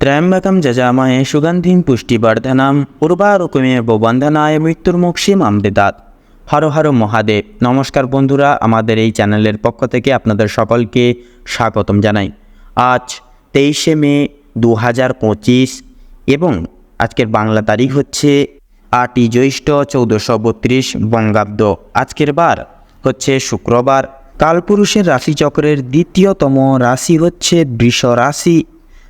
ত্র্যম্বকম যজামহে সুগন্ধিম পুষ্টিবর্ধনম উর্বারুকুমের বন্ধনায় মৃত্যুর্মুক্ষীম অমৃতাৎ হর হর মহাদেব নমস্কার বন্ধুরা আমাদের এই চ্যানেলের পক্ষ থেকে আপনাদের সকলকে স্বাগতম জানাই। আজ তেইশে মে দু হাজার পঁচিশ এবং আজকের বাংলা তারিখ হচ্ছে আটই জ্যৈষ্ঠ চৌদ্দশো বত্রিশ বঙ্গাব্দ। আজকের বার হচ্ছে শুক্রবার। কালপুরুষের রাশিচক্রের দ্বিতীয়তম রাশি হচ্ছে বৃষ রাশি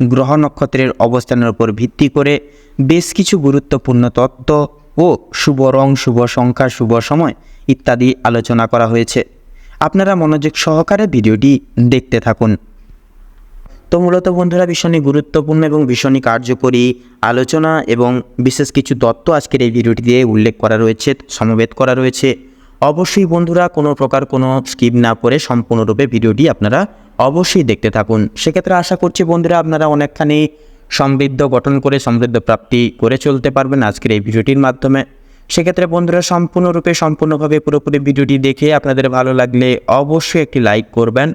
গ্রহ নক্ষত্রের অবস্থানের উপর ভিত্তি করে বেশ কিছু গুরুত্বপূর্ণ তত্ত্ব ও শুভ রং, শুভ সংখ্যা, শুভ সময় ইত্যাদি আলোচনা করা হয়েছে। আপনারা মনোযোগ সহকারে ভিডিওটি দেখতে থাকুন। তো মূলত বন্ধুরা ভীষণই গুরুত্বপূর্ণ এবং ভীষণই কার্যকরী আলোচনা এবং বিশেষ কিছু তত্ত্ব আজকের এই ভিডিওটিতে উল্লেখ করা রয়েছে, সমবেত করা রয়েছে। অবশ্যই বন্ধুরা, কোনো প্রকার কোনো স্কিপ না করে সম্পূর্ণরূপে ভিডিওটি আপনারা অবশ্যই দেখতে থাকুন। সেক্ষেত্রে আশা করছি বন্ধুরা আপনারা অনেকখানি সমৃদ্ধ গঠন করে, সমৃদ্ধ প্রাপ্তি করে চলতে পারবেন আজকের এই ভিডিওটির মাধ্যমে। সেক্ষেত্রে বন্ধুরা সম্পূর্ণরূপে, সম্পূর্ণভাবে পুরোপুরি ভিডিওটি দেখে আপনাদের ভালো লাগলে অবশ্যই একটি লাইক করবেন।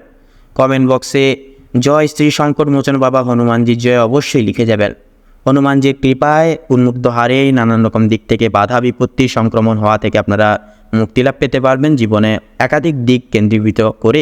কমেন্ট বক্সে জয় শ্রী শঙ্কর মোচন বাবা হনুমানজি জয় অবশ্যই লিখে যাবেন। হনুমানজির কৃপায় উন্মুক্ত হারে নানান রকম দিক থেকে বাধা বিপত্তি, সংক্রমণ হওয়া থেকে আপনারা মুক্তিলাভ পেতে পারবেন জীবনে একাধিক দিক কেন্দ্রীভূত করে।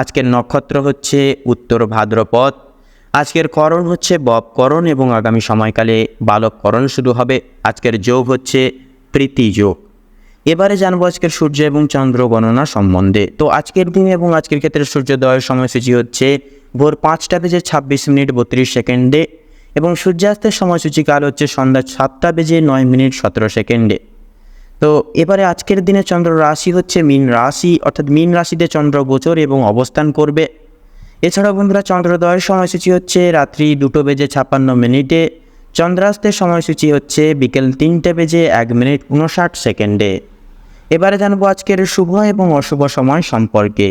আজকের নক্ষত্র হচ্ছে উত্তর ভাদ্রপদ। আজকের করণ হচ্ছে ববকরণ এবং আগামী সময়কালে বালককরণ শুরু হবে। আজকের যোগ হচ্ছে প্রীতি যোগ। এবারে জানব আজকের সূর্য এবং চন্দ্র গণনা সম্বন্ধে। তো আজকের দিন এবং আজকের ক্ষেত্রে সূর্যোদয়ের সময়সূচি হচ্ছে ভোর পাঁচটা বেজে ছাব্বিশ মিনিট বত্রিশ সেকেন্ডে এবং সূর্যাস্তের সময়সূচি কাল হচ্ছে সন্ধ্যা সাতটা বেজে নয় মিনিট সতেরো সেকেন্ডে। তো এবারে আজকের দিনে চন্দ্র রাশি হচ্ছে মীন রাশি, অর্থাৎ মীন রাশিতে চন্দ্র গোচর এবং অবস্থান করবে। এছাড়াও বন্ধুরা, চন্দ্রোদয়ের সময়সূচি হচ্ছে রাত্রি দুটো বেজে ছাপ্পান্ন মিনিটে। চন্দ্রাস্তের সময়সূচি হচ্ছে বিকেল তিনটে বেজে এক মিনিট উনষাট সেকেন্ডে। এবারে জানব আজকের শুভ এবং অশুভ সময় সম্পর্কে।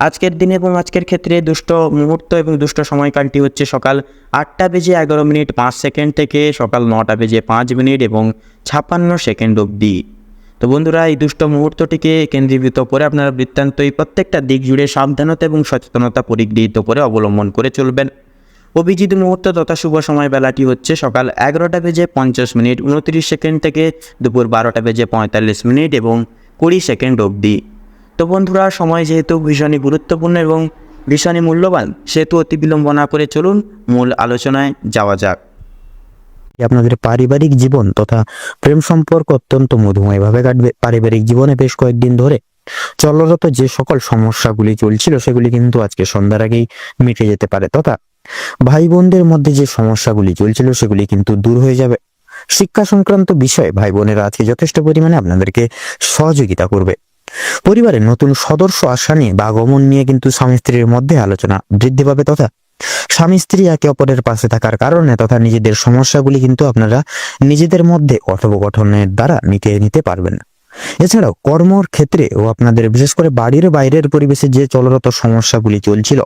আজকের দিনে এবং আজকের ক্ষেত্রে দুষ্ট মুহূর্ত এবং দুষ্ট সময়কালটি হচ্ছে সকাল আটটা বেজে এগারো মিনিট পাঁচ সেকেন্ড থেকে সকাল নটা বেজে পাঁচ মিনিট এবং ছাপ্পান্ন সেকেন্ড অবধি। তো বন্ধুরা, এই দুষ্ট মুহূর্তটিকে কেন্দ্রীভূত করে আপনারা বৃত্তান্ত এই প্রত্যেকটা দিক জুড়ে সাবধানতা এবং সচেতনতা পরিগৃহীত করে অবলম্বন করে চলবেন। অভিজিৎ মুহূর্ত তথা শুভ সময় বেলাটি হচ্ছে সকাল এগারোটা বেজে পঞ্চাশ মিনিট, উনত্রিশ সেকেন্ড থেকে দুপুর বারোটা বেজে পঁয়তাল্লিশ মিনিট এবং কুড়ি সেকেন্ড অবধি। তো বন্ধুরা, সময় যেহেতু ভীষণই গুরুত্বপূর্ণ এবং ভীষণই মূল্যবান, সেহেতু অতি বিলম্ব না করে চলুন মূল আলোচনায় যাওয়া যাক। আপনাদের পারিবারিক জীবন তথা প্রেম সম্পর্ক অত্যন্ত মধুময়ভাবে কাটবে। পারিবারিক জীবনে বেশ কয়েকদিন ধরে চলরত যে সকল সমস্যাগুলি চলছিল, সেগুলি কিন্তু আজকে সন্ধ্যার আগেই মিটে যেতে পারে। তথা ভাই বোনদের মধ্যে যে সমস্যাগুলি চলছিল, সেগুলি কিন্তু দূর হয়ে যাবে। শিক্ষা সংক্রান্ত বিষয়ে ভাই বোনেরা আজকে যথেষ্ট পরিমাণে আপনাদেরকে সহযোগিতা করবে। পরিবারের নতুন সদস্য আসা নিয়ে বা আগমন নিয়ে কিন্তু স্বামী স্ত্রীর মধ্যে আলোচনা বৃদ্ধি পাবে তথা স্বামী স্ত্রী একে অপরের পাশে থাকার কারণে তথা নিজেদের সমস্যাগুলি কিন্তু আপনারা নিজেদের মধ্যে কথোপকথনের দ্বারা মিটিয়ে নিতে পারবেন। এছাড়াও কর্মর ক্ষেত্রে ও আপনাদের, বিশেষ করে বাড়ির বাইরের পরিবেশে যে চলরত সমস্যাগুলি চলছিল,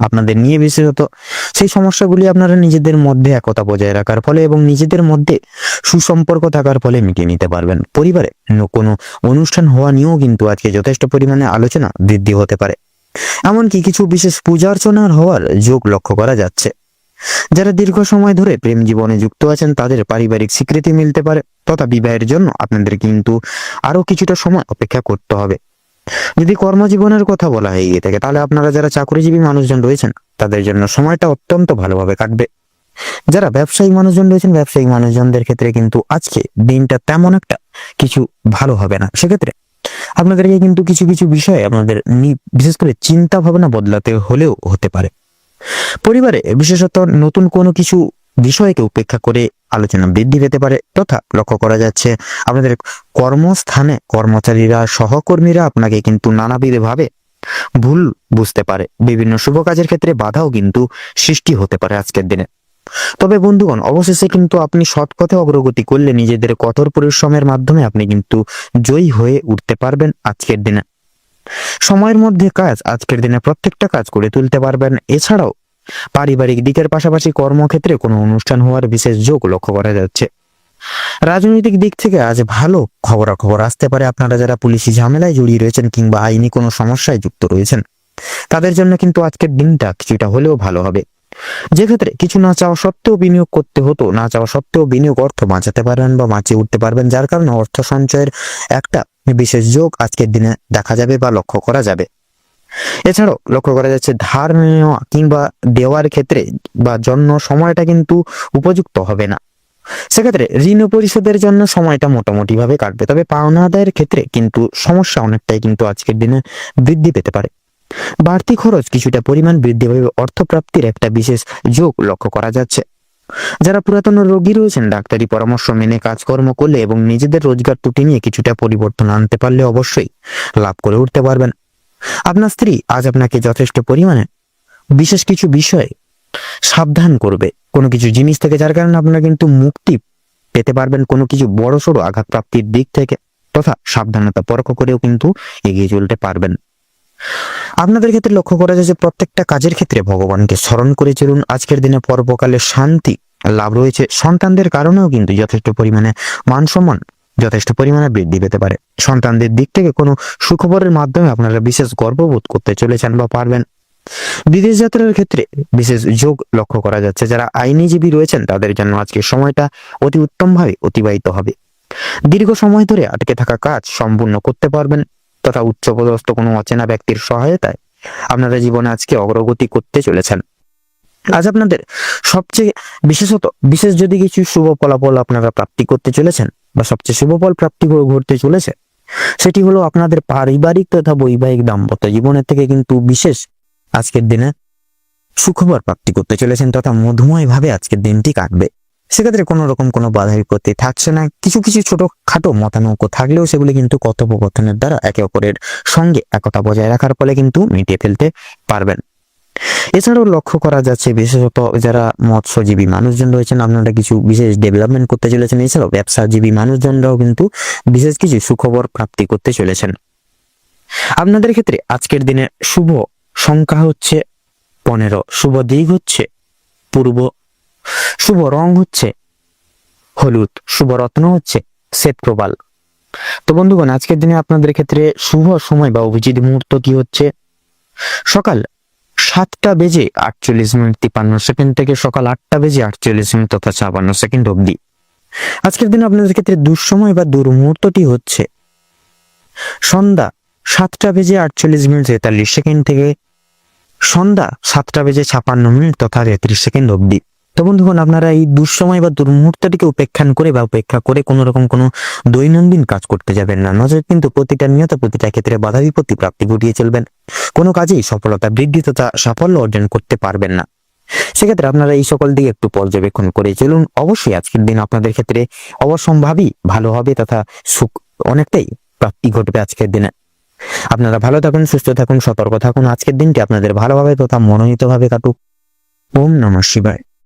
আপনাদের নিয়ে বিশেষত, সেই সমস্যাগুলি আপনারা নিজেদের মধ্যে একতা বজায় রাখার ফলে এবং নিজেদের মধ্যে সুসম্পর্ক থাকার ফলে মিটিয়ে নিতে পারবেন। পরিবারে কোনো অনুষ্ঠান হওয়া নিয়েও কিন্তু আজকে যথেষ্ট পরিমাণে আলোচনা বৃদ্ধি হতে পারে। এমনকি কিছু বিশেষ পূজা অর্চনার হওয়ার যোগ লক্ষ্য করা যাচ্ছে। যারা দীর্ঘ সময় ধরে প্রেম জীবনে যুক্ত আছেন, তাদের পারিবারিক স্বীকৃতি মিলতে পারে, তথা বিবাহের জন্য আপনাদের কিন্তু আরও কিছুটা সময় অপেক্ষা করতে হবে। যদি কর্মজীবনের কথা বলা হয়ে গিয়ে থাকে, তাহলে আপনারা যারা চাকরিজীবী মানুষজন রয়েছেন, তাদের জন্য সময়টা অত্যন্ত ভালোভাবে কাটবে। যারা ব্যবসায়ী মানুষজন রয়েছেন, ব্যবসায়ী মানুষজনদের ক্ষেত্রে কিন্তু আজকে দিনটা তেমন একটা কিছু ভালো হবে না। সেক্ষেত্রে আপনাদেরকে কিন্তু কিছু কিছু বিষয়ে আপনাদের বিশেষ করে চিন্তা ভাবনা বদলাতে হলেও হতে পারে। পরিবারে বিশেষত নতুন কোনো কিছু বিষয়কে উপেক্ষা করে আলোচনা বৃদ্ধি পেতে পারে তথা লক্ষ্য করা যাচ্ছে আপনাদের কর্মস্থানে কর্মচারীরা, সহকর্মীরা আপনাকে কিন্তু নানাবিধ ভাবে ভুল বুঝতে পারে। বিভিন্ন শুভ কাজের ক্ষেত্রে বাধাও কিন্তু সৃষ্টি হতে পারে আজকের দিনে। তবে বন্ধুগণ, অবশেষে কিন্তু আপনি সৎ পথে অগ্রগতি করলে নিজেদের কঠোর পরিশ্রমের মাধ্যমে আপনি কিন্তু জয়ী হয়ে উঠতে পারবেন আজকের দিনে। সময়ের মধ্যে কাজ, আজকের দিনে প্রত্যেকটা কাজ করে তুলতে পারবেন। এছাড়াও পারিবারিক দিকের পাশাপাশি কর্মক্ষেত্রে কোনো অনুষ্ঠান হওয়ার বিশেষ যোগ লক্ষ্য করা যাচ্ছে। রাজনৈতিক দিক থেকে আজ ভালো খবরাখবর আসতে পারে। আপনারা যারা পুলিশি ঝামেলায় জড়িয়ে রয়েছেন কিংবা আইনি কোনো সমস্যায় যুক্ত রয়েছেন, তাদের জন্য কিন্তু আজকের দিনটা কিছুটা হলেও ভালো হবে। যে ক্ষেত্রে কিছু না চাওয়া সত্ত্বেও বিনিয়োগ করতে হতো, না চাওয়া সত্ত্বেও বিনিয়োগ অর্থ বাঁচাতে পারবেন বা বাঁচিয়ে উঠতে পারবেন, যার কারণে অর্থ সঞ্চয়ের একটা বিশেষ যোগ আজকের দিনে দেখা যাবে বা লক্ষ্য করা যাবে। এছাড়াও লক্ষ্য করা যাচ্ছে ধার নেওয়া কিংবা দেওয়ার ক্ষেত্রে বা জন্য সময়টা কিন্তু উপযুক্ত হবে না। সেক্ষেত্রে ঋণ পরিশোধের জন্য সময়টা মোটামুটি ভাবে কাটবে, তবে পাওনা আদায়ের ক্ষেত্রে কিন্তু সমস্যা অনেকটাই কিন্তু আজকের দিনে বৃদ্ধি পেতে পারে। বাড়তি খরচ কিছুটা পরিমাণ বৃদ্ধি পাবে, অর্থপ্রাপ্তির একটা বিশেষ যোগ লক্ষ্য করা যাচ্ছে। যারা পুরাতন রোগী রয়েছেন, ডাক্তারি পরামর্শ মেনে কাজকর্ম করলে এবং নিজেদের রোজগার ত্রুটি নিয়ে কিছুটা পরিবর্তন আনতে পারলে অবশ্যই লাভ করে উঠতে পারবেন। আপনার স্ত্রী আজ আপনাকে যথেষ্ট পরিমাণে বিশেষ কিছু বিষয়ে সাবধান করবে। কোনো কিছু জিনিস থেকে যার কারণে আপনারা কিন্তু মুক্তি পেতে পারবেন, কোনো কিছু বড় সড়ো আঘাত প্রাপ্তির দিক থেকে, তথা সাবধানতা পরখ করেও কিন্তু এগিয়ে চলতে পারবেন। আপনাদের ক্ষেত্রে লক্ষ্য করা যায় যে প্রত্যেকটা কাজের ক্ষেত্রে ভগবানকে স্মরণ করে চলুন। আজকের দিনে পর্বকালে শান্তি লাভ রয়েছে। সন্তানদের কারণেও কিন্তু যথেষ্ট পরিমাণে মান সম্মান যথেষ্ট পরিমাণে বৃদ্ধি পেতে পারে। সন্তানদের দিক থেকে কোনো সুখবরের মাধ্যমে আপনারা বিশেষ গর্ববোধ করতে চলেছেন বা পারবেন। বিদেশ যাত্রার ক্ষেত্রে বিশেষ যোগ লক্ষ্য করা যাচ্ছে। যারা আইনিজীবী রয়েছেন, তাদের জন্য আজকের সময়টা অতি উত্তমভাবে অতিবাহিত হবে। দীর্ঘ সময় ধরে আটকে থাকা কাজ সম্পূর্ণ করতে পারবেন। তথা উচ্চপদস্থ কোনো অচেনা ব্যক্তির সহায়তায় আপনারা জীবনে আজকে অগ্রগতি করতে চলেছেন। আজ আপনাদের সবচেয়ে বিশেষত, বিশেষ যদি কিছু শুভ ফলাফল আপনারা প্রাপ্তি করতে চলেছেন বা সবচেয়ে শুভ ফল প্রাপ্তি ঘটতে চলেছে, সেটি হলো আপনাদের পারিবারিক তথা বৈবাহিক দাম্পত্য জীবনের থেকে কিন্তু বিশেষ আজকের দিনে সুখবর প্রাপ্তি করতে চলেছেন তথা মধুময় ভাবে আজকের দিনটি কাটবে। সেক্ষেত্রে কোনো রকম কোনো বাধা বিপত্তি থাকছে না। কিছু কিছু ছোট খাটো মতানৈক্য থাকলেও সেগুলি কিন্তু কথোপকথনের দ্বারা একে অপরের সঙ্গে একতা বজায় রাখার ফলে কিন্তু মিটিয়ে ফেলতে পারবেন। এছাড়াও লক্ষ্য করা যাচ্ছে বিশেষত যারা মৎস্যজীবী মানুষজন রয়েছেন, আপনারা কিছু বিশেষ ডেভেলপমেন্ট করতে চলেছেন। এছাড়াও ব্যবসাজীবী মানুষজনরাও কিন্তু বিশেষ কিছু সুখবর প্রাপ্তি করতে চলেছেন। আপনাদের ক্ষেত্রে আজকের দিনে শুভ সংখ্যা হচ্ছে পনেরো, শুভ দিক হচ্ছে পূর্ব শুভ রং হচ্ছে হলুদ, শুভ রত্ন হচ্ছে শ্বেত প্রবাল। তো বন্ধুগণ, আজকের দিনে আপনাদের ক্ষেত্রে শুভ সময় বা অভিজিৎ মুহূর্ত কি হচ্ছে? সকাল সাতটা বেজে আটচল্লিশ মিনিট তিপান্ন সেকেন্ড থেকে সকাল আটটা বেজে আটচল্লিশ মিনিট তথা ছাপান্ন সেকেন্ড অবধি। আজকের দিনে আপনাদের ক্ষেত্রে দুঃসময় বা দুর্মুহূর্তটি হচ্ছে সন্ধ্যা সাতটা বেজে আটচল্লিশ মিনিট তেতাল্লিশ সেকেন্ড থেকে সন্ধ্যা সাতটা বেজে ছাপান্ন মিনিট তথা তেত্রিশ সেকেন্ড অবধি। তো বন্ধুগণ, আপনারা এই দুঃসময় বা দুর্মুহূর্তটিকে উপেক্ষান করে বা উপেক্ষা করে কোনো রকম কোনো দৈনন্দিন কাজ করতে যাবেন না। নজর কিন্তু প্রতিটা নিয়ত, প্রতিটা ক্ষেত্রে বাধা বিপত্তি প্রাপ্তি ঘটিয়ে চলবেন। কোনো কাজেই সফলতা, বৃদ্ধি তথা সাফল্য অর্জন করতে পারবেন না। সেক্ষেত্রে আপনারা এই সকল দিকে একটু পর্যবেক্ষণ করে চলুন। অবশ্যই আজকের দিন আপনাদের ক্ষেত্রে অবশ্যম্ভাবী ভালো হবে তথা সুখ অনেকটাই প্রাপ্তি ঘটবে আজকের দিনে। আপনারা ভালো থাকুন, সুস্থ থাকুন, সতর্ক থাকুন। আজকের দিনটি আপনাদের ভালোভাবে তথা মনোনীতভাবে কাটুক। ওম নমঃ শিবায়।